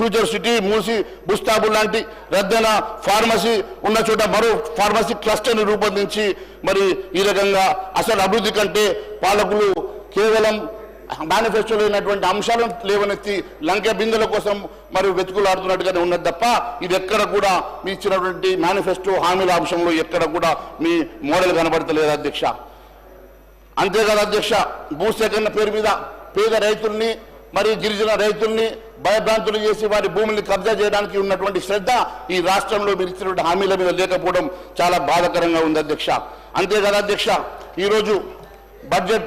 Future city మూసి బుస్తాబు లాంటి రద్దైన pharmacy ఉన్న చోట మరో ఫార్మసీ క్లస్టర్ని రూపొందించి మరి ఈ రకంగా అసలు అభివృద్ధి కంటే పాలకులు కేవలం మేనిఫెస్టోలో అయినటువంటి అంశాలను లేవనెత్తి లంక బిందెల కోసం మరి వెతుకులాడుతున్నట్టుగానే ఉన్నది తప్ప ఇది ఎక్కడ కూడా మీ ఇచ్చినటువంటి మేనిఫెస్టో హామీల అంశంలో ఎక్కడ కూడా మీ మోడల్ కనబడతలేదు అధ్యక్ష. అంతేకాదు అధ్యక్ష భూసేకరణ పేరు మీద పేద రైతుల్ని మరి గిరిజన రైతుల్ని భయభ్రాంతులు చేసి వారి భూముల్ని కబ్జా చేయడానికి ఉన్నటువంటి శ్రద్ధ ఈ రాష్ట్రంలో మీరు ఇచ్చినటువంటి హామీల మీద లేకపోవడం చాలా బాధాకరంగా ఉంది అధ్యక్ష. అంతేకాదు అధ్యక్ష? ఈరోజు బడ్జెట్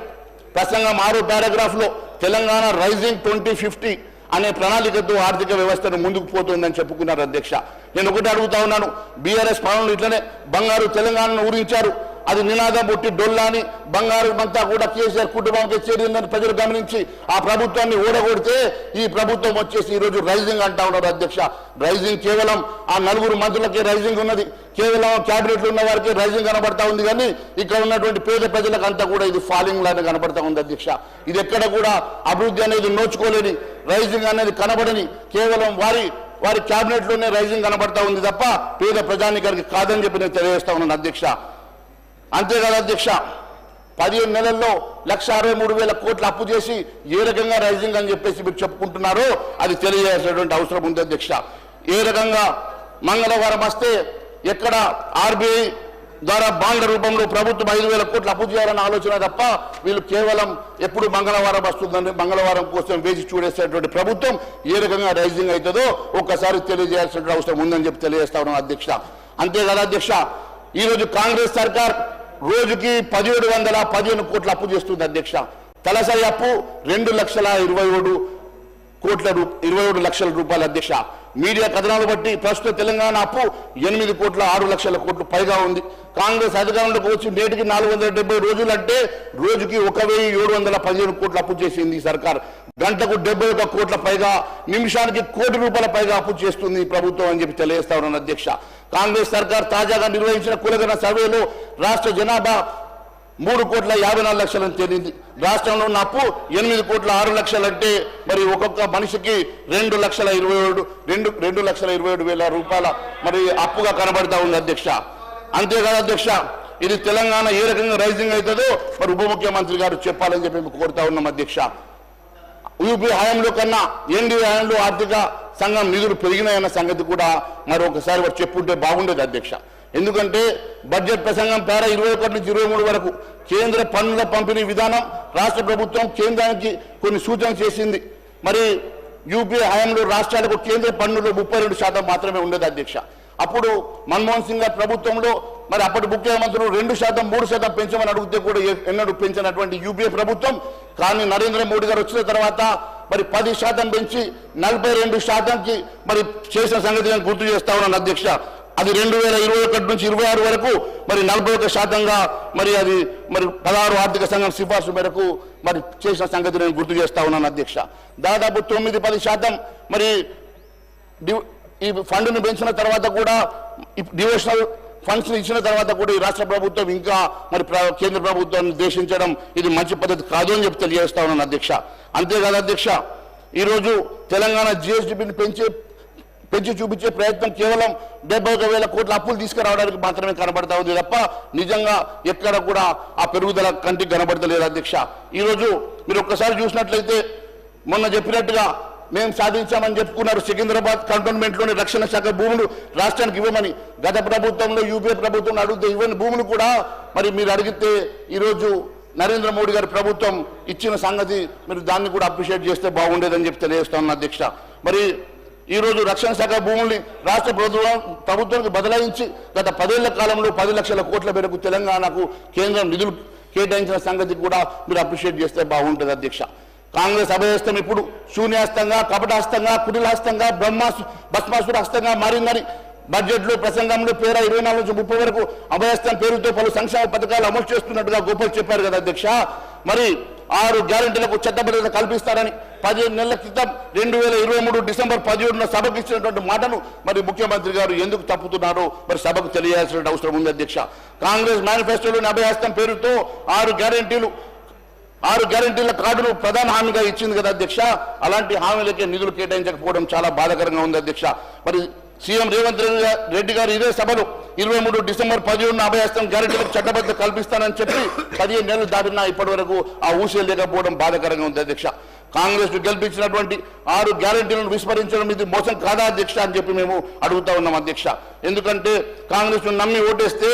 ప్రసంగం ఆరు పారాగ్రాఫ్లో తెలంగాణ రైజింగ్ ట్వంటీ ఫిఫ్టీ అనే ప్రణాళికతో ఆర్థిక వ్యవస్థను ముందుకు పోతుందని చెప్పుకున్నారు అధ్యక్ష. నేను ఒకటి అడుగుతా ఉన్నాను. బీఆర్ఎస్ పాలనలు ఇట్లనే బంగారు తెలంగాణను ఊరించారు. అది నినాదం పుట్టి డొల్లాని బంగారు అంతా కూడా కేసీఆర్ కుటుంబానికి చేరిందని ప్రజలు గమనించి ఆ ప్రభుత్వాన్ని ఓడగొడితే ఈ ప్రభుత్వం వచ్చేసి ఈ రోజు రైజింగ్ అంటా ఉన్నారు అధ్యక్ష. రైజింగ్ కేవలం ఆ నలుగురు మంత్రులకే రైజింగ్ ఉన్నది. కేవలం క్యాబినెట్లు ఉన్న వారికి రైజింగ్ కనబడతా ఉంది కానీ ఇక్కడ ఉన్నటువంటి పేద ప్రజలకు అంతా కూడా ఇది ఫాలింగ్ లానే కనబడతా ఉంది అధ్యక్ష. ఇది ఎక్కడ కూడా అభివృద్ధి అనేది నోచుకోలేని రైజింగ్ అనేది కనబడని కేవలం వారి వారి క్యాబినెట్లోనే రైజింగ్ కనబడతా ఉంది తప్ప పేద ప్రజానికానికి కాదని చెప్పి నేను తెలియజేస్తా ఉన్నాను అధ్యక్ష. అంతేకాదు అధ్యక్ష పదిహేను నెలల్లో లక్ష అరవై మూడు వేల కోట్లు అప్పు చేసి ఏ రకంగా రైజింగ్ అని చెప్పేసి మీరు చెప్పుకుంటున్నారో అది తెలియజేయాల్సినటువంటి అవసరం ఉంది అధ్యక్ష. ఏ రకంగా మంగళవారం వస్తే ఎక్కడ ఆర్బీఐ ద్వారా బాండ్ల రూపంలో ప్రభుత్వం ఐదు వేల కోట్లు అప్పు చేయాలన్న ఆలోచన తప్ప వీళ్ళు కేవలం ఎప్పుడు మంగళవారం వస్తుందని మంగళవారం కోసం వేచి చూడేసేటువంటి ప్రభుత్వం ఏ రకంగా రైజింగ్ అవుతుందో ఒక్కసారి తెలియజేయాల్సిన అవసరం ఉందని చెప్పి తెలియజేస్తా ఉన్నాం అధ్యక్ష. అంతేకాదు అధ్యక్ష ఈరోజు కాంగ్రెస్ సర్కార్ రోజుకి పదిహేడు వందల పదిహేను కోట్ల అప్పు చేస్తుంది అధ్యక్ష. తలసరి అప్పు రెండు లక్షల ఇరవై ఏడు కోట్ల రూ ఇరవై ఏడు లక్షల రూపాయల అధ్యక్ష. మీడియా కథనాలు బట్టి ప్రస్తుత తెలంగాణ అప్పు ఎనిమిది కోట్ల ఆరు లక్షల కోట్లు పైగా ఉంది. కాంగ్రెస్ అధికారంలోకి వచ్చి నేటికి నాలుగు వందల డెబ్బై రోజులు అంటే రోజుకి ఒక వెయ్యి ఏడు వందల పదిహేను కోట్ల అప్పు చేసింది సర్కార్. గంటకు డెబ్బై ఒక కోట్ల పైగా నిమిషానికి కోటి రూపాయల పైగా అప్పు చేస్తుంది ప్రభుత్వం అని చెప్పి తెలియజేస్తా ఉన్నాను అధ్యక్ష. కాంగ్రెస్ సర్కార్ తాజాగా నిర్వహించిన కులగన సర్వేలో రాష్ట్ర జనాభా మూడు కోట్ల యాభై నాలుగు లక్షలని తేలింది. రాష్ట్రంలో ఉన్న అప్పు ఎనిమిది కోట్ల ఆరు లక్షలు అంటే మరి ఒక్కొక్క మనిషికి రెండు లక్షల ఇరవై ఏడు రెండు రెండు లక్షల ఇరవై ఏడు వేల రూపాయల మరి అప్పుగా కనబడతా ఉంది అధ్యక్ష. అంతేకాదు అధ్యక్ష ఇది తెలంగాణ ఏ రకంగా రైజింగ్ అవుతుందో మరి ఉప ముఖ్యమంత్రి గారు చెప్పాలని చెప్పి కోరుతా ఉన్నాం అధ్యక్ష. యూపీ హయాంలో కన్నా ఎన్డీఏ హయాంలో ఆర్థిక సంఘం నిధులు పెరిగినాయన్న సంగతి కూడా మరి ఒకసారి వారు చెప్పుంటే బాగుండేది అధ్యక్ష. ఎందుకంటే బడ్జెట్ ప్రసంగం పేర ఇరవై ఒకటి నుంచి ఇరవై మూడు వరకు కేంద్ర పన్నుల పంపిణీ విధానం రాష్ట్ర ప్రభుత్వం కేంద్రానికి కొన్ని సూచనలు చేసింది. మరి యూపీ హయాంలో రాష్ట్రాలకు కేంద్ర పన్నులు ముప్పై రెండు శాతం మాత్రమే ఉండేది అధ్యక్ష. అప్పుడు మన్మోహన్ సింగ్ గారి ప్రభుత్వంలో మరి అప్పటి ముఖ్యమంత్రులు రెండు శాతం మూడు శాతం పెంచమని అడిగితే కూడా ఎన్నడూ పెంచినటువంటి యూపీఏ ప్రభుత్వం. కానీ నరేంద్ర మోడీ గారు వచ్చిన తర్వాత మరి పది శాతం పెంచి నలభై రెండు శాతంకి మరి చేసిన సంగతి నేను గుర్తు చేస్తా ఉన్నాను అధ్యక్ష. అది రెండు వేల ఇరవై ఒకటి నుంచి ఇరవై ఆరు వరకు మరి నలభై ఒక శాతంగా మరి అది మరి పదహారు ఆర్థిక సంఘం సిఫార్సు మేరకు మరి చేసిన సంగతి నేను గుర్తు చేస్తా ఉన్నాను అధ్యక్ష. దాదాపు తొమ్మిది పది శాతం మరి ఈ ఫండ్ను పెంచిన తర్వాత కూడా డివోషనల్ ఫండ్స్ ఇచ్చిన తర్వాత కూడా ఈ రాష్ట్ర ప్రభుత్వం ఇంకా మరి ప్ర- కేంద్ర ప్రభుత్వాన్ని దేశించడం ఇది మంచి పద్ధతి కాదు అని చెప్పి తెలియజేస్తా ఉన్నాను అధ్యక్ష. అంతేకాదు అధ్యక్ష ఈరోజు తెలంగాణ జిఎస్డిపిని పెంచే పెంచి చూపించే ప్రయత్నం కేవలం డెబ్బై ఒక వేల కోట్ల అప్పులు తీసుకురావడానికి మాత్రమే కనబడతా ఉంది తప్ప నిజంగా ఎక్కడ కూడా ఆ పెరుగుదల కంటికి కనబడతలేదు అధ్యక్ష. ఈరోజు మీరు ఒక్కసారి చూసినట్లయితే మొన్న చెప్పినట్టుగా మేము సాధించామని చెప్పుకున్నారు సికింద్రాబాద్ కంటోన్మెంట్లోని రక్షణ శాఖ భూములు రాష్ట్రానికి ఇవ్వమని. గత ప్రభుత్వంలో యూపీఏ ప్రభుత్వం అడిగితే ఇవ్వని భూములు కూడా మరి మీరు అడిగితే ఈరోజు నరేంద్ర మోడీ గారి ప్రభుత్వం ఇచ్చిన సంగతి మీరు దాన్ని కూడా అప్రిషియేట్ చేస్తే బాగుండేదని చెప్పి తెలియజేస్తాను అధ్యక్ష మరి ఈ రోజు రక్షణ శాఖ భూముల్ని రాష్ట్ర ప్రభుత్వం ప్రభుత్వానికి బదలాయించి గత పదేళ్ళ కాలంలో పది లక్షల కోట్ల మేరకు తెలంగాణకు కేంద్రం నిధులు కేటాయించిన సంగతి కూడా మీరు అప్రిషియేట్ చేస్తే బాగుంటుంది అధ్యక్ష కాంగ్రెస్ అభయస్థం ఇప్పుడు శూన్యాస్తంగా కపటాస్తంగా కుటిలాస్తంగా బ్రహ్మాసు భస్మాసుర హస్తంగా మారిందని బడ్జెట్లో ప్రసంగంలో పేర ఇరవై నాలుగు నుంచి ముప్పై వరకు అభయస్థం పేరుతో పలు సంక్షేమ పథకాలు అమలు చేస్తున్నట్టుగా గోపాల్ చెప్పారు కదా అధ్యక్ష. మరి ఆరు గ్యారంటీలకు చట్టబద్ధత కల్పిస్తారని పదిహేను నెలల క్రితం రెండు వేల ఇరవై మూడు డిసెంబర్ పదిహేడున సభకు ఇచ్చినటువంటి మాటను మరి ముఖ్యమంత్రి గారు ఎందుకు తప్పుతున్నారో? మరి సభకు తెలియాల్సిన అవసరం ఉంది అధ్యక్ష. కాంగ్రెస్ మేనిఫెస్టోలోని అభయహస్తం పేరుతో ఆరు గ్యారంటీలు ఆరు గ్యారంటీల కార్డును ప్రధాన హామీగా ఇచ్చింది కదా అధ్యక్ష. అలాంటి హామీలకే నిధులు కేటాయించకపోవడం చాలా బాధాకరంగా ఉంది అధ్యక్ష. మరి సీఎం రేవంత్ రెడ్డి రెడ్డి గారు ఇదే సభలో ఇరవై మూడు డిసెంబర్ పదిహేడున అభయస్తం గ్యారెంటీలకు చట్టబద్ధ కల్పిస్తానని చెప్పి పదిహేను నెలలు దాటినా ఇప్పటి వరకు ఆ ఊసే లేకపోవడం బాధాకరంగా ఉంది అధ్యక్ష. కాంగ్రెస్ గెలిపించినటువంటి ఆరు గ్యారెంటీలను విస్మరించడం ఇది మోసం కాదా అధ్యక్ష అని చెప్పి మేము అడుగుతా ఉన్నాం అధ్యక్ష. ఎందుకంటే కాంగ్రెస్ నమ్మి ఓటేస్తే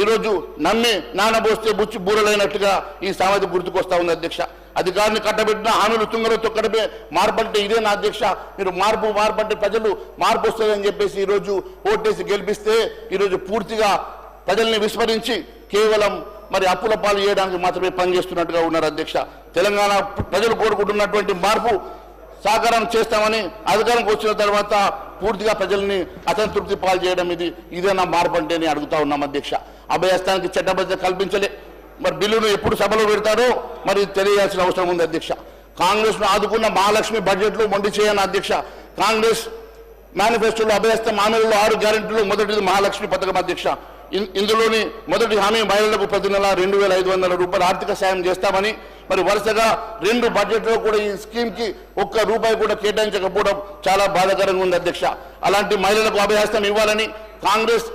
ఈరోజు నమ్మి నానబోస్తే బుచ్చి బూరలైనట్టుగా ఈ సామెత గుర్తుకొస్తా ఉంది అధ్యక్ష. అధికారిని కట్టబెట్టిన హానులు తుంగలో తొక్కడమే మార్పంటే ఇదే నా అధ్యక్ష. మీరు మార్పు మార్పంటే ప్రజలు మార్పు వస్తుందని చెప్పేసి ఈరోజు ఓటేసి గెలిపిస్తే ఈరోజు పూర్తిగా ప్రజల్ని విస్మరించి కేవలం మరి అప్పుల పాలు చేయడానికి మాత్రమే పనిచేస్తున్నట్టుగా ఉన్నారు అధ్యక్ష. తెలంగాణ ప్రజలు కోరుకుంటున్నటువంటి మార్పు సాకారం చేస్తామని అధికారంకి వచ్చిన తర్వాత పూర్తిగా ప్రజల్ని అసంతృప్తి పాలు చేయడం ఇది ఇదేనా మార్పు అంటే అని అడుగుతా ఉన్నాం అధ్యక్ష. అభయస్థానికి చట్టబద్ధత కల్పించలే. మరి బిల్లును ఎప్పుడు సభలో పెడతారో మరి తెలియాల్సిన అవసరం ఉంది అధ్యక్ష. కాంగ్రెస్ను ఆదుకున్న మహాలక్ష్మి బడ్జెట్లో మొండి చేయని అధ్యక్ష. కాంగ్రెస్ మేనిఫెస్టోలో అభయస్థం హామీలలో ఆరు గ్యారెంటీలు మొదటిది మహాలక్ష్మి పథకం అధ్యక్ష. ఇందులోని మొదటి హామీ మహిళలకు ప్రతి నెల రెండు వేల ఐదు వందల రూపాయలు ఆర్థిక సాయం చేస్తామని మరి వరుసగా రెండు బడ్జెట్లో కూడా ఈ స్కీమ్కి ఒక్క రూపాయి కూడా కేటాయించకపోవడం చాలా బాధాకరంగా ఉంది అధ్యక్ష. అలాంటి మహిళలకు అభయహస్తం ఇవ్వాలని కాంగ్రెస్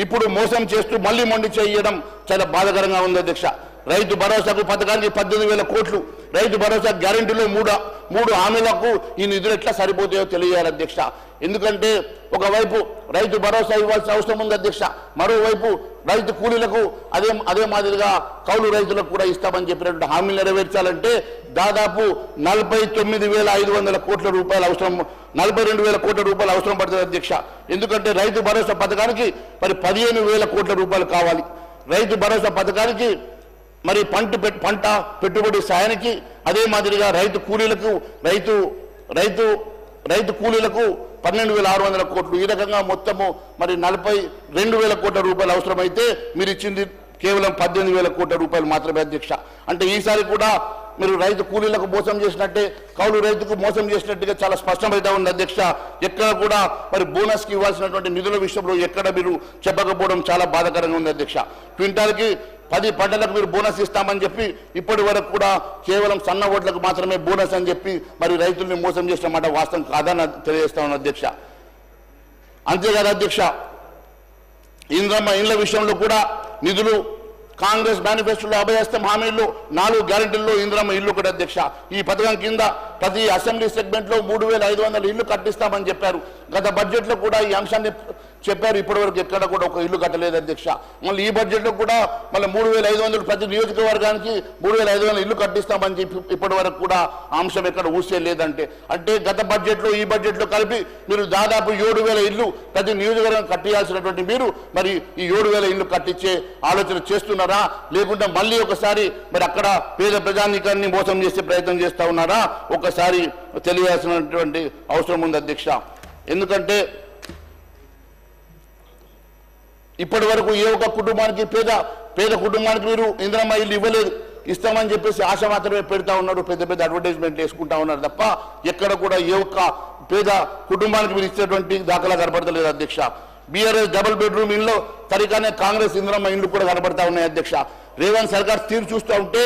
ఇప్పుడు మోసం చేస్తూ మళ్ళీ మొండి చేయడం చాలా బాధాకరంగా ఉంది అధ్యక్ష. రైతు భరోసాకు పథకానికి పద్దెనిమిది వేల కోట్లు రైతు భరోసా గ్యారంటీలో మూడు మూడు హామీలకు ఈ నిధులు ఎట్లా సరిపోతాయో తెలియాలి అధ్యక్ష. ఎందుకంటే ఒకవైపు రైతు భరోసా ఇవ్వాల్సిన అవసరం ఉంది అధ్యక్ష. మరోవైపు రైతు కూలీలకు అదే అదే మాదిరిగా కౌలు రైతులకు కూడా ఇస్తామని చెప్పినటువంటి హామీలు నెరవేర్చాలంటే దాదాపు నలభై తొమ్మిది వేల ఐదు వందల కోట్ల రూపాయలు అవసరం నలభై రెండు వేల కోట్ల రూపాయలు అవసరం పడుతుంది అధ్యక్ష. ఎందుకంటే రైతు భరోసా పథకానికి మరి పదిహేను వేల కోట్ల రూపాయలు కావాలి. రైతు భరోసా పథకానికి మరి పంట పంట పెట్టుబడి సాయానికి అదే మాదిరిగా రైతు కూలీలకు రైతు రైతు రైతు కూలీలకు పన్నెండు వేల ఆరు వందల కోట్లు. ఈ రకంగా మొత్తము మరి నలభై రెండు వేల కోట్ల రూపాయలు అవసరమైతే మీరు ఇచ్చింది కేవలం పద్దెనిమిది వేల కోట్ల రూపాయలు మాత్రమే అధ్యక్ష. అంటే ఈసారి కూడా మీరు రైతు కూలీలకు మోసం చేసినట్టే కౌలు రైతుకు మోసం చేసినట్టుగా చాలా స్పష్టమైతే ఉంది అధ్యక్ష. ఎక్కడ కూడా మరి బోనస్కి ఇవ్వాల్సినటువంటి నిధుల విషయంలో ఎక్కడ మీరు చెప్పకపోవడం చాలా బాధాకరంగా ఉంది అధ్యక్ష. క్వింటాల్కి పది పంటలకు మీరు బోనస్ ఇస్తామని చెప్పి ఇప్పటి వరకు కూడా కేవలం సన్న ఓట్లకు మాత్రమే బోనస్ అని చెప్పి మరి రైతుల్ని మోసం చేసిన మాట వాస్తవం కాదని తెలియజేస్తా అధ్యక్ష. అంతేకాదు అధ్యక్ష ఇంద్రమ్మ ఇండ్ల విషయంలో కూడా నిధులు కాంగ్రెస్ మేనిఫెస్టోలో అభయస్థం హామీల్లో నాలుగు గ్యారెంటీల్లో ఇంద్రమ్మ ఇల్లు కూడా అధ్యక్ష. ఈ పథకం కింద ప్రతి అసెంబ్లీ సెగ్మెంట్లో మూడు వేల ఐదు వందల ఇల్లు కట్టిస్తామని చెప్పారు. గత బడ్జెట్లో కూడా ఈ అంశాన్ని చెప్పారు ఇప్పటి వరకు ఎక్కడ కూడా ఒక ఇల్లు కట్టలేదు అధ్యక్ష మళ్ళీ ఈ బడ్జెట్లో కూడా మళ్ళీ మూడు వేల ఐదు వందలు ప్రతి నియోజకవర్గానికి మూడు వేల ఐదు వందల ఇల్లు కట్టిస్తామని చెప్పి ఇప్పటి వరకు కూడా అంశం ఎక్కడ ఊసే లేదంటే. అంటే గత బడ్జెట్లో ఈ బడ్జెట్లో కలిపి మీరు దాదాపు ఏడు వేల ఇల్లు ప్రతి నియోజకవర్గం కట్టియాల్సినటువంటి మీరు మరి ఈ ఏడు వేల ఇల్లు కట్టించే ఆలోచన చేస్తున్నారా? లేకుంటే మళ్ళీ ఒకసారి మరి అక్కడ పేద ప్రజానీకాన్ని మోసం చేసే ప్రయత్నం చేస్తా ఉన్నారా? ఒకసారి తెలియాల్సినటువంటి అవసరం ఉంది అధ్యక్ష ఎందుకంటే ఇప్పటి వరకు ఏ ఒక్క కుటుంబానికి పేద పేద కుటుంబానికి మీరు ఇంద్రమ్మ ఇల్లు ఇవ్వలేదు. ఇస్తామని చెప్పేసి ఆశ మాత్రమే పెడతా ఉన్నారు పెద్ద పెద్ద అడ్వర్టైజ్మెంట్ వేసుకుంటా ఉన్నారు తప్ప ఎక్కడ కూడా ఏ ఒక్క పేద కుటుంబానికి మీరు ఇచ్చేటువంటి దాఖలా కనపడతలేదు అధ్యక్ష. బీఆర్ఎస్ డబుల్ బెడ్రూమ్ ఇల్లు తరికానే కాంగ్రెస్ ఇంద్రమ్మ ఇల్లు కూడా కనబడతా ఉన్నాయి అధ్యక్ష. రేవంత్ సర్కార్ తీరు చూస్తూ ఉంటే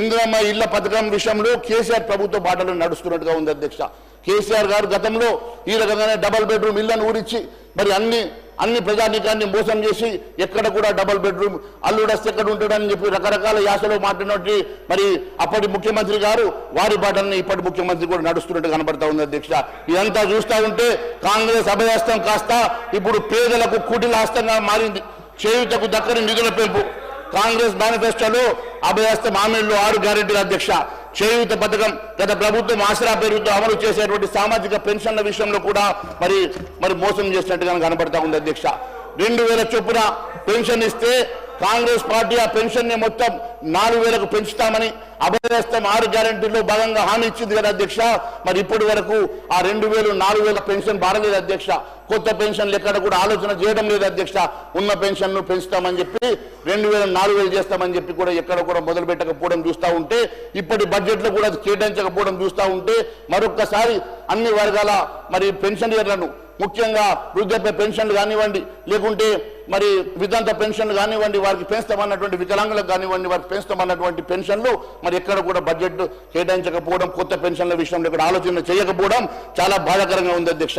ఇంద్రమ్మ ఇళ్ళ పథకం విషయంలో కేసీఆర్ ప్రభుత్వ బాటలు నడుస్తున్నట్టుగా ఉంది అధ్యక్ష. కేసీఆర్ గారు గతంలో ఈ రకంగానే డబుల్ బెడ్రూమ్ ఇళ్ళను ఊరించి మరి అన్ని అన్ని ప్రజానీకాన్ని మోసం చేసి ఎక్కడ కూడా డబుల్ బెడ్రూమ్ అల్లుడస్ ఎక్కడ ఉంటాడని చెప్పి రకరకాల యాసలో మాట్లాడినట్టు మరి అప్పటి ముఖ్యమంత్రి గారు వారి బాటల్ని ఇప్పటి ముఖ్యమంత్రి కూడా నడుస్తున్నట్టు కనబడతా ఉంది అధ్యక్ష. ఇదంతా చూస్తా ఉంటే కాంగ్రెస్ అభయహస్తం కాస్త ఇప్పుడు పేదలకు కుటిలాస్తంగా మారింది. చేయుటకు దక్కని నిధుల పెంపు. కాంగ్రెస్ మేనిఫెస్టోలో అభయహస్తం హామీల్లో ఆరు గ్యారెంటీల అధ్యక్ష. చేయూత పథకం గత ప్రభుత్వం ఆసరా పేరుతో అమలు చేసేటువంటి సామాజిక పెన్షన్ల విషయంలో కూడా మరి మరి మోసం చేసినట్టుగా కనబడతా ఉంది అధ్యక్ష. రెండు వేల చొప్పున పెన్షన్ ఇస్తే కాంగ్రెస్ పార్టీ ఆ పెన్షన్ని మొత్తం నాలుగు వేలకు పెంచుతామని అభయస్తం ఆరు గ్యారంటీలో భాగంగా హామీ ఇచ్చింది కదా అధ్యక్ష. మరి ఇప్పటి వరకు ఆ రెండు వేలు నాలుగు వేల పెన్షన్ బారలేదు అధ్యక్ష. కొత్త పెన్షన్లు ఎక్కడ కూడా ఆలోచన చేయడం లేదు అధ్యక్ష. ఉన్న పెన్షన్ను పెంచుతామని చెప్పి రెండు వేల నాలుగు వేలు చేస్తామని చెప్పి కూడా ఎక్కడ కూడా మొదలు పెట్టకపోవడం చూస్తా ఉంటే ఇప్పటి బడ్జెట్లో కూడా కేటాయించకపోవడం చూస్తూ ఉంటే మరొక్కసారి అన్ని వర్గాల మరి పెన్షనర్లను ముఖ్యంగా వృద్ధాప్య పెన్షన్లు కానివ్వండి లేకుంటే మరి విధాంత పెన్షన్లు కానివ్వండి వారికి పెంచుతామన్నటువంటి వికలాంగులకు కానివ్వండి వారికి పెంచుతామన్నటువంటి పెన్షన్లు మరి ఎక్కడ కూడా బడ్జెట్ కేటాయించకపోవడం కొత్త పెన్షన్ల విషయంలో ఇక్కడ ఆలోచన చేయకపోవడం చాలా బాధాకరంగా ఉంది అధ్యక్ష.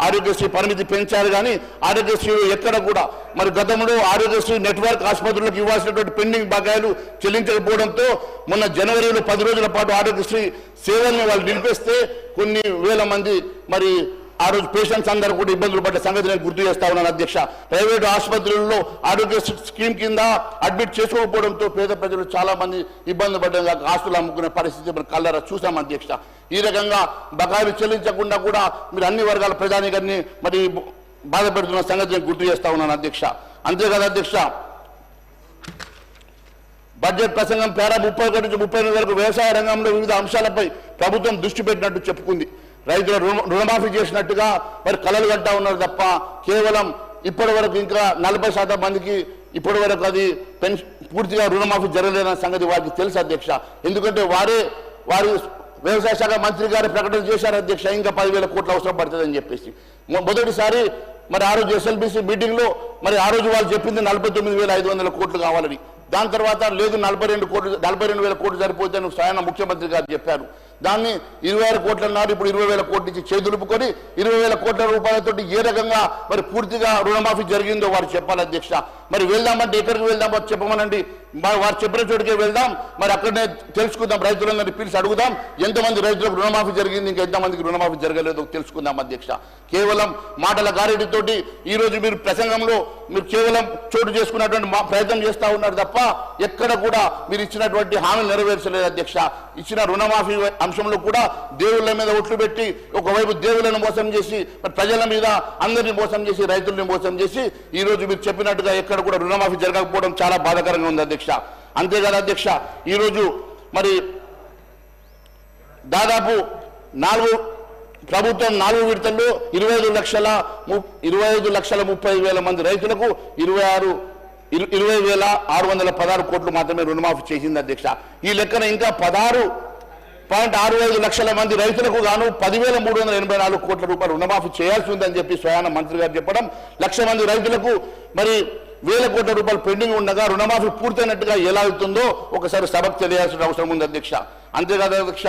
ఆరోగ్యశ్రీ పరిమితి పెంచారు కానీ ఆరోగ్యశ్రీ ఎక్కడ కూడా మరి గతంలో ఆరోగ్యశ్రీ నెట్వర్క్ ఆసుపత్రులకు ఇవ్వాల్సినటువంటి పెండింగ్ బకాయిలు చెల్లించకపోవడంతో మొన్న జనవరిలో పది రోజుల పాటు ఆరోగ్యశ్రీ సేవల్ని వాళ్ళు నిలిపేస్తే కొన్ని వేల మంది మరి ఆ రోజు పేషెంట్స్ అందరూ కూడా ఇబ్బందులు పడ్డ సంగతి నేను గుర్తు చేస్తా ఉన్నాను అధ్యక్ష. ప్రైవేటు ఆసుపత్రుల్లో ఆరోగ్య స్కీమ్ కింద అడ్మిట్ చేసుకోకపోవడంతో పేద ప్రజలు చాలా మంది ఇబ్బంది పడ్డ ఆస్తులు అమ్ముకునే పరిస్థితి మనం కళ్ళరా చూసాం అధ్యక్ష. ఈ రకంగా బకాయిలు చెల్లించకుండా కూడా మీరు అన్ని వర్గాల ప్రజానికాన్ని మరి బాధ పెడుతున్న సంగతి నేను గుర్తు చేస్తా ఉన్నాను అధ్యక్ష. అంతేకాదు అధ్యక్ష బడ్జెట్ ప్రసంగం పేరా ముప్పై ఒకటి నుంచి ముప్పై ఎనిమిది వరకు వ్యవసాయ రంగంలో వివిధ అంశాలపై ప్రభుత్వం దృష్టి పెట్టినట్టు చెప్పుకుంది. రైతుల రుణమాఫీ చేసినట్టుగా మరి కలలు గడ్డా ఉన్నారు తప్ప కేవలం ఇప్పటి వరకు ఇంకా నలభై శాతం మందికి ఇప్పటి వరకు అది పెన్షన్ పూర్తిగా రుణమాఫీ జరగలేదన్న సంగతి వారికి తెలుసు అధ్యక్ష. ఎందుకంటే వారే వారి వ్యవసాయ శాఖ మంత్రి గారు ప్రకటన చేశారు అధ్యక్ష ఇంకా పదివేల కోట్లు అవసరం పడుతుందని చెప్పేసి. మొదటిసారి మరి ఆ రోజు ఎస్ఎల్బిసి మీటింగ్లో మరి ఆ రోజు వాళ్ళు చెప్పింది నలభై తొమ్మిది వేల ఐదు వందల కోట్లు కావాలని. దాని తర్వాత లేదు నలభై రెండు కోట్లు నలభై రెండు వేల కోట్లు సరిపోతే స్వయాన ముఖ్యమంత్రి గారు చెప్పారు. దాన్ని ఇరవై ఆరు కోట్ల నాడు ఇప్పుడు ఇరవై వేల కోట్ల నుంచి చేదులుపుకొని ఇరవై వేల కోట్ల రూపాయలతో ఏ రకంగా మరి పూర్తిగా రుణమాఫీ జరిగిందో వారు చెప్పాలి అధ్యక్ష. మరి వెళ్దామంటే ఎక్కడికి వెళ్దామో చెప్పమనండి. మరి వారు చెప్పిన చోటుకే వెళ్దాం. మరి అక్కడనే తెలుసుకుందాం. రైతులందరినీ పిలిచి అడుగుదాం. ఎంతమంది రైతులకు రుణమాఫీ జరిగింది? ఇంకా ఎంతమందికి రుణమాఫీ జరగలేదు? తెలుసుకుందాం అధ్యక్ష. కేవలం మాటల గారెడితోటి ఈ రోజు మీరు ప్రసంగంలో మీరు కేవలం చోటు చేసుకున్నటువంటి మా ప్రయత్నం చేస్తా ఉన్నారు తప్ప ఎక్కడ కూడా మీరు ఇచ్చినటువంటి హామీలు నెరవేర్చలేదు అధ్యక్ష. ఇచ్చిన రుణమాఫీ అంశంలో కూడా దేవుళ్ళ మీద ఒట్లు పెట్టి ఒకవైపు దేవులను మోసం చేసి మరి ప్రజల మీద అందరినీ మోసం చేసి రైతుల్ని మోసం చేసి ఈ రోజు మీరు చెప్పినట్టుగా ఎక్కడ కూడా రుణమాఫీ జరగకపోవడం చాలా బాధాకరంగా ఉంది అధ్యక్ష. అంతేకాదు అధ్యక్ష ఈ రోజు మరి దాదాపు నాలుగు ప్రభుత్వం నాలుగు విడతల్లో ఇరవై ఐదు లక్షల ఇరవై ఐదు లక్షల ముప్పై వేల మంది రైతులకు ఇరవై ఆరు ఇరు- ఇరవై వేల ఆరు వందల పదహారు కోట్లు మాత్రమే రుణమాఫీ చేసింది అధ్యక్ష. ఈ లెక్కన ఇంకా పదహారు పాయింట్ ఆరు ఐదు లక్షల మంది రైతులకు గాను పదివేల మూడు వందల ఎనభై నాలుగు కోట్ల రూపాయలు రుణమాఫీ చేయాల్సి ఉందని చెప్పి స్వయాన మంత్రి గారు చెప్పడం లక్ష మంది రైతులకు మరి వేల కోట్ల రూపాయలు పెండింగ్ ఉండగా రుణమాఫీ పూర్తయినట్టుగా ఎలా అవుతుందో ఒకసారి సభకు తెలియాల్సిన అవసరం ఉంది అధ్యక్ష. అంతేకాదు అధ్యక్ష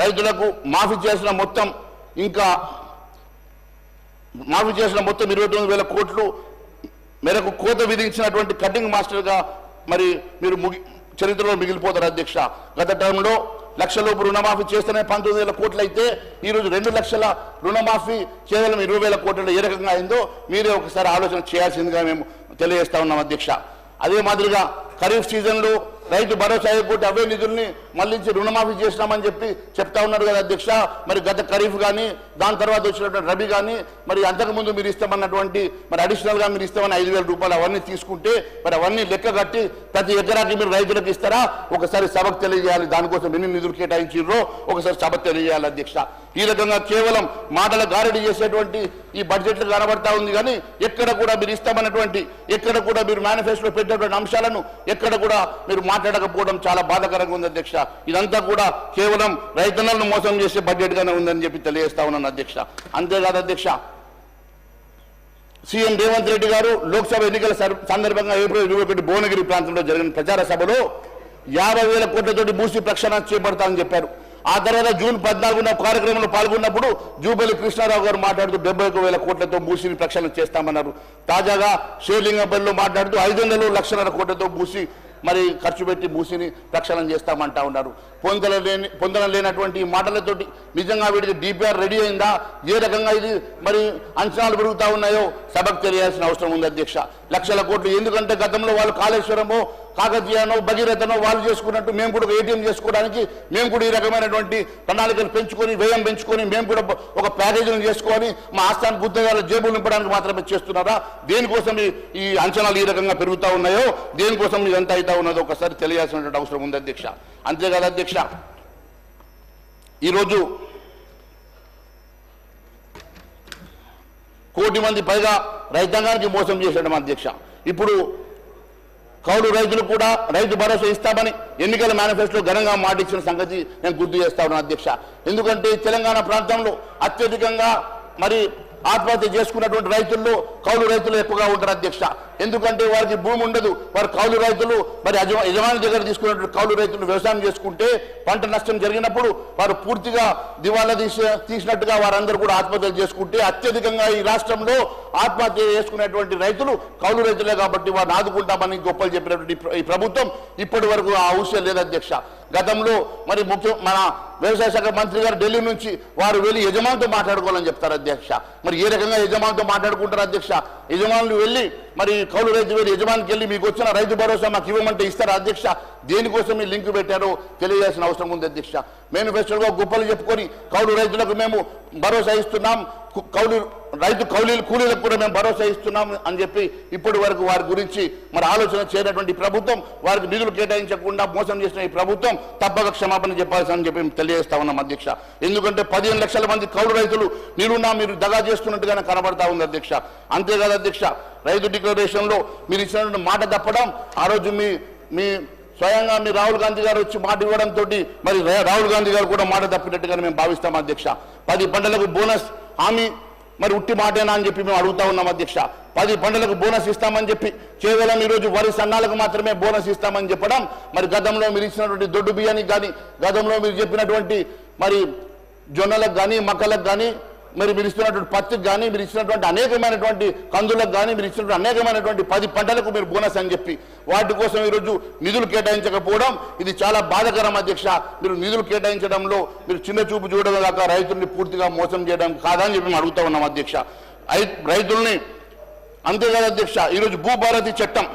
రైతులకు మాఫీ చేసిన మొత్తం ఇంకా మాఫీ చేసిన మొత్తం ఇరవై తొమ్మిది వేల కోట్లు మేరకు కోత విధించినటువంటి కటింగ్ మాస్టర్గా మరి మీరు ముగి చరిత్రలో మిగిలిపోతారు అధ్యక్ష. గత టైంలో లక్షలోపు రుణమాఫీ చేస్తేనే పంతొమ్మిది వేల కోట్లు అయితే ఈరోజు రెండు లక్షల రుణమాఫీ కేవలం ఇరవై వేల కోట్లు ఏ రకంగా అయిందో మీరే ఒకసారి ఆలోచన చేయాల్సిందిగా మేము తెలియజేస్తా ఉన్నాం అధ్యక్ష. అదే మాదిరిగా ఖరీఫ్ సీజన్లో రైతు భరోసా ఎగ్గొట్టి అవే నిధుల్ని మళ్ళించి రుణమాఫీ చేసినామని చెప్పి చెప్తా ఉన్నారు కదా అధ్యక్ష. మరి గత ఖరీఫ్ కానీ దాని తర్వాత వచ్చినటువంటి రబీ కానీ మరి అంతకుముందు మీరు ఇస్తామన్నటువంటి మరి అడిషనల్గా మీరు ఇస్తామని ఐదు వేల రూపాయలు అవన్నీ తీసుకుంటే మరి అవన్నీ లెక్క కట్టి ప్రతి ఎకరాకి మీరు రైతులకు ఇస్తారా? ఒకసారి సభకు తెలియజేయాలి. దానికోసం ఎన్ని నిధులు కేటాయించారో ఒకసారి సభకు తెలియజేయాలి అధ్యక్ష. ఈ రకంగా కేవలం మాటల గారడి చేసేటువంటి ఈ బడ్జెట్లు కనబడతా ఉంది కానీ ఎక్కడ కూడా మీరు ఇస్తామన్నటువంటి ఎక్కడ కూడా మీరు మేనిఫెస్టోలో పెట్టినటువంటి అంశాలను ఎక్కడ కూడా మీరు మాట్లాడకపోవడం చాలా బాధాకరంగా ఉంది అధ్యక్ష. ఇదంతా కూడా కేవలం రైతన్నలను మోసం చేసే బడ్జెట్ గానే ఉందని చెప్పి తెలియజేస్తా ఉన్నాను అధ్యక్ష. అంతేకాదు అధ్యక్ష సీఎం రేవంత్ రెడ్డి గారు లోక్సభ ఎన్నికల సర్- సందర్భంగా ఏప్రిల్ ఇరవై ఒకటి భువనగిరి ప్రాంతంలో జరిగిన ప్రచార సభలో యాభై వేల కోట్లతోటి భూసి ప్రక్షాళన చేపడతామని చెప్పారు. ఆ తర్వాత జూన్ పద్నాలుగున కార్యక్రమంలో పాల్గొన్నప్పుడు జూబలి కృష్ణారావు గారు మాట్లాడుతూ డెబ్బై వేల కోట్లతో మూసిని ప్రక్షాళన చేస్తామన్నారు. తాజాగా షేర్లింగంపల్లిలో మాట్లాడుతూ ఐదు వందలు లక్షన్నర కోట్లతో మూసి మరి ఖర్చు పెట్టి మూసిని ప్రక్షాళన చేస్తామంటా ఉన్నారు. పొందల లేని పొందన లేనటువంటి మాటలతోటి నిజంగా వీటికి డిపిఆర్ రెడీ అయిందా? ఏ రకంగా ఇది మరి అంచనాలు పెరుగుతా ఉన్నాయో సభకు తెలియాల్సిన అవసరం ఉంది అధ్యక్ష. లక్షల కోట్లు ఎందుకంటే గతంలో వాళ్ళు కాళేశ్వరమో కాకతీయనో భగీరథనో వాళ్ళు చేసుకున్నట్టు మేము కూడా ఏటీఎం చేసుకోవడానికి మేము కూడా ఈ రకమైనటువంటి ప్రణాళికలు పెంచుకొని వ్యయం పెంచుకొని మేము కూడా ఒక ప్యాకేజీని చేసుకొని మా ఆస్థాన గుత్తగాల జేబులు నింపడానికి మాత్రమే చేస్తున్నారా? దేనికోసం ఈ- అంచనాలు ఈ రకంగా పెరుగుతూ ఉన్నాయో దేనికోసం ఇదంతా అవుతా ఉన్నదో ఒకసారి తెలియాల్సినటువంటి అవసరం ఉంది అధ్యక్ష. అంతేకాదు అధ్యక్ష ఈరోజు కోటి మంది పైగా రైతాంగానికి మోసం చేశాడు మా అధ్యక్ష. ఇప్పుడు కౌలు రైతులు కూడా రైతు భరోసా ఇస్తామని ఎన్నికల మేనిఫెస్టో ఘనంగా మాటిచ్చిన సంగతి నేను గుర్తు చేస్తా ఉన్నాను అధ్యక్ష. ఎందుకంటే తెలంగాణ ప్రాంతంలో అత్యధికంగా మరి ఆత్మహత్య చేసుకున్నటువంటి రైతుల్లో కౌలు రైతులు ఎక్కువగా ఉంటారు అధ్యక్ష. ఎందుకంటే వారికి భూమి ఉండదు. వారు కౌలు రైతులు మరి యజమా యజమాని దగ్గర తీసుకున్నటువంటి కౌలు రైతులు వ్యవసాయం చేసుకుంటే పంట నష్టం జరిగినప్పుడు వారు పూర్తిగా దివాలా తీసి తీసినట్టుగా వారందరూ కూడా ఆత్మహత్యలు చేసుకుంటే అత్యధికంగా ఈ రాష్ట్రంలో ఆత్మహత్య చేసుకునేటువంటి రైతులు కౌలు రైతులే కాబట్టి వారిని ఆదుకుంటామని గొప్పలు చెప్పినటువంటి ఈ ఈ ప్రభుత్వం ఇప్పటి వరకు ఆ అవసరం లేదు అధ్యక్ష. గతంలో మరి ముఖ్య మన వ్యవసాయ శాఖ మంత్రి గారు ఢిల్లీ నుంచి వారు వెళ్ళి యజమానితో మాట్లాడుకోవాలని చెప్తారు అధ్యక్ష. మరి ఏ రకంగా యజమానితో మాట్లాడుకుంటారు అధ్యక్ష? యజమానులు వెళ్ళి మరి కౌలు రైతు వెళ్ళి యజమానికి వెళ్ళి మీకు వచ్చిన రైతు భరోసా మాకు ఇవ్వమంటే ఇస్తారా అధ్యక్ష? దేనికోసం మీ లింక్ పెట్టారో తెలియజేసిన అవసరం ఉంది అధ్యక్ష. మేనిఫెస్టోలో గొప్పలు చెప్పుకొని కౌలు రైతులకు మేము భరోసా ఇస్తున్నాం. కౌలు రైతు కౌలీలు కూలీలకు కూడా మేము భరోసా ఇస్తున్నాం అని చెప్పి ఇప్పటి వరకు వారి గురించి మరి ఆలోచన చేయనటువంటి ప్రభుత్వం వారికి నిధులు కేటాయించకుండా మోసం చేసిన ఈ ప్రభుత్వం తప్పక క్షమాపణ చెప్పాల్సి చెప్పి మేము తెలియజేస్తా ఉన్నాం అధ్యక్ష. ఎందుకంటే పదిహేను లక్షల మంది కౌలు రైతులు నిలున్నా మీరు దగా చేస్తున్నట్టుగానే కనబడతా ఉంది అధ్యక్ష. అంతేకాదు అధ్యక్ష రైతు డిక్లరేషన్లో మీరు ఇచ్చినటువంటి మాట తప్పడం ఆ రోజు మీ మీ స్వయంగా మీ రాహుల్ గాంధీ గారు వచ్చి మాట ఇవ్వడంతో మరి రాహుల్ గాంధీ గారు కూడా మాట తప్పినట్టుగానే మేము భావిస్తాం అధ్యక్ష. పది పంటలకు బోనస్ హామీ మరి ఉట్టి మాటేనా అని చెప్పి మేము అడుగుతా ఉన్నాం అధ్యక్ష. పది పంటలకు బోనస్ ఇస్తామని చెప్పి కేవలం ఈరోజు వరి సన్నాలకు మాత్రమే బోనస్ ఇస్తామని చెప్పడం మరి గతంలో మీరు ఇచ్చినటువంటి దొడ్డు బియ్యానికి కానీ గతంలో మీరు చెప్పినటువంటి మరి జొన్నలకు కానీ మక్కలకు కానీ మరి మీరు ఇస్తున్నటువంటి పత్తికి కానీ మీరు ఇచ్చినటువంటి అనేకమైనటువంటి కందులకు కానీ మీరు ఇచ్చినటువంటి అనేకమైనటువంటి పది పంటలకు మీరు బోనస్ అని చెప్పి వాటి కోసం ఈరోజు నిధులు కేటాయించకపోవడం ఇది చాలా బాధకరం అధ్యక్ష. మీరు నిధులు కేటాయించడంలో మీరు చిన్న చూపు చూడడం దాకా రైతుల్ని పూర్తిగా మోసం చేయడం కాదని చెప్పి మేము అడుగుతా ఉన్నాం అధ్యక్ష. రైతుల్ని అంతేకాదు అధ్యక్ష ఈరోజు భూభారతి చట్టం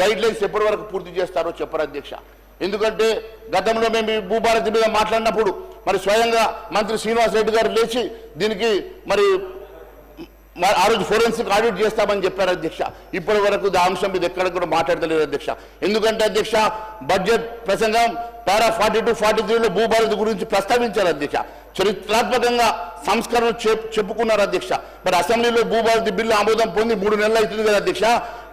గైడ్ లైన్స్ ఎప్పటి వరకు పూర్తి చేస్తారో చెప్పరు అధ్యక్ష. ఎందుకంటే గతంలో మేము భూభారతి మీద మాట్లాడినప్పుడు మరి స్వయంగా మంత్రి శ్రీనివాస్ రెడ్డి గారు లేచి దీనికి మరి మరి ఆ రోజు ఫోరెన్సిక్ ఆడిట్ చేస్తామని చెప్పారు అధ్యక్ష. ఇప్పటి వరకు ఆ అంశం మీద ఎక్కడ కూడా మాట్లాడతలేదు అధ్యక్ష. ఎందుకంటే అధ్యక్ష బడ్జెట్ ప్రసంగం పారా ఫార్టీ టూ ఫార్టీ త్రీలో భూభారతి గురించి ప్రస్తావించారు అధ్యక్ష. చరిత్రాత్మకంగా సంస్కరణ చెప్- చెప్పుకున్నారు అధ్యక్ష. మరి అసెంబ్లీలో భూభారతి బిల్లు ఆమోదం పొంది మూడు నెలలు అవుతుంది కదా అధ్యక్ష?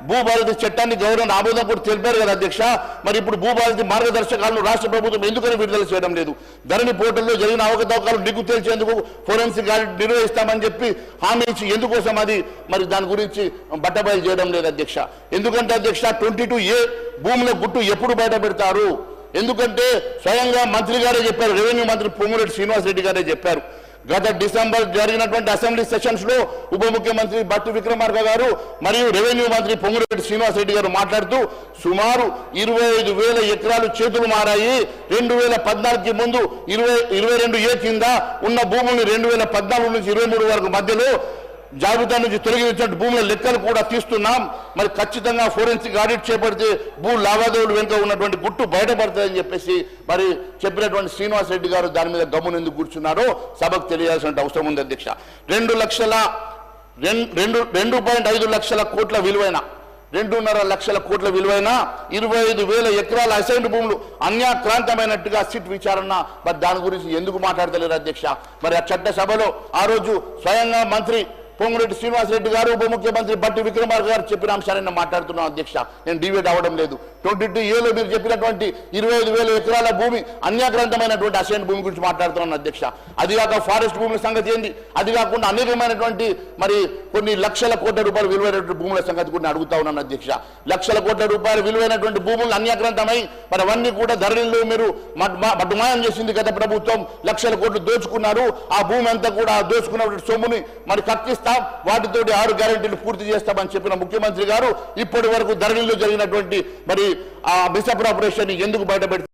భూభారతి చట్టాన్ని గవర్నర్ ఆమోదం కూడా తెలిపారు కదా అధ్యక్ష? మరి ఇప్పుడు భూభారతి మార్గదర్శకాలను రాష్ట్ర ప్రభుత్వం ఎందుకని విడుదల చేయడం లేదు? ధరణి పోర్టల్లో జరిగిన అవకతవకాలు నిగ్గు తేల్చేందుకు ఫోరెన్సిక్ ఆడిట్ నిర్వహిస్తామని చెప్పి హామీ ఇచ్చి ఎందుకోసం అది? మరి దాని గురించి బట్టబయలు చేయడం లేదు అధ్యక్ష. ఎందుకంటే అధ్యక్ష ట్వంటీ టూ ఏ భూముల గుట్టు ఎప్పుడు బయట పెడతారు ఎందుకంటే స్వయంగా మంత్రి గారే చెప్పారు రెవెన్యూ మంత్రి పొంగురెడ్డి శ్రీనివాసరెడ్డి గారే చెప్పారు. గత డిసెంబర్ జరిగినటువంటి అసెంబ్లీ సెషన్స్లో ఉప ముఖ్యమంత్రి బట్టి విక్రమార్క గారు మరియు రెవెన్యూ మంత్రి పొంగురెడ్డి శ్రీనివాసరెడ్డి గారు మాట్లాడుతూ సుమారు ఇరవై ఐదు వేల ఎకరాలు చేతులు మారాయి రెండు వేల పద్నాలుగుకి ముందు ఇరవై ఇరవై రెండు ఏ కింద ఉన్న భూముల్ని రెండు వేల పద్నాలుగు నుంచి ఇరవై మూడు వరకు మధ్యలో జాబితా నుంచి తొలగించినట్టు భూముల లెక్కలు కూడా తీస్తున్నాం. మరి ఖచ్చితంగా ఫోరెన్సిక్ ఆడిట్ చేపడితే భూ లావాదేవీలు వెనుక ఉన్నటువంటి గుట్టు బయటపడతాయని చెప్పేసి మరి చెప్పినటువంటి శ్రీనివాస్ రెడ్డి గారు దాని మీద గమ్మున ఎందుకు కూర్చున్నారో సభకు తెలియాల్సిన అవసరం ఉంది అధ్యక్ష. రెండు లక్షల రెండు రెండు పాయింట్ ఐదు లక్షల కోట్ల విలువైన రెండున్నర లక్షల కోట్ల విలువైన ఇరవై ఐదు వేల ఎకరాల అసైన్డ్ భూములు అన్యాక్రాంతమైనట్టుగా సిట్ విచారణ మరి దాని గురించి ఎందుకు మాట్లాడతలేరు అధ్యక్ష? మరి ఆ చట్ట సభలో ఆ రోజు స్వయంగా మంత్రి పొంగురెడ్డి శ్రీనివాసరెడ్డి గారు ఉప ముఖ్యమంత్రి బట్టి విక్రమార్క గారు చెప్పిన అంశాన్ని నేను మాట్లాడుతున్నాను అధ్యక్ష. నేను డివేట్ అవ్వడం లేదు. ట్వంటీ టూ ఏలో మీరు చెప్పినటువంటి ఇరవై ఐదు వేల ఎకరాల భూమి అన్యాక్రాంతమైనటువంటి అసైన్ భూమి గురించి మాట్లాడుతున్నాను అధ్యక్ష. అది కాక ఫారెస్ట్ భూముల సంగతి ఏంది? అది కాకుండా అనేకమైనటువంటి మరి కొన్ని లక్షల కోట్ల రూపాయలు విలువైనటువంటి భూముల సంగతి కూడా అడుగుతా ఉన్నాను అధ్యక్ష. లక్షల కోట్ల రూపాయలు విలువైనటువంటి భూములు అన్యాక్రాంతమై మరి అవన్నీ కూడా ధరలు మీరు మడ్- మడ్డుమాయం చేసింది గత ప్రభుత్వం. లక్షల కోట్లు దోచుకున్నారు. ఆ భూమి అంతా కూడా దోచుకున్నటువంటి సొమ్ముని మరి వాటితోటి ఆరు గ్యారెంటీలు పూర్తి చేస్తామని చెప్పిన ముఖ్యమంత్రి గారు ఇప్పటి వరకు ధరణిలో జరిగినటువంటి మరి ఆ మిసప్రాపరేషన్ ఎందుకు బయటపెడుతుంది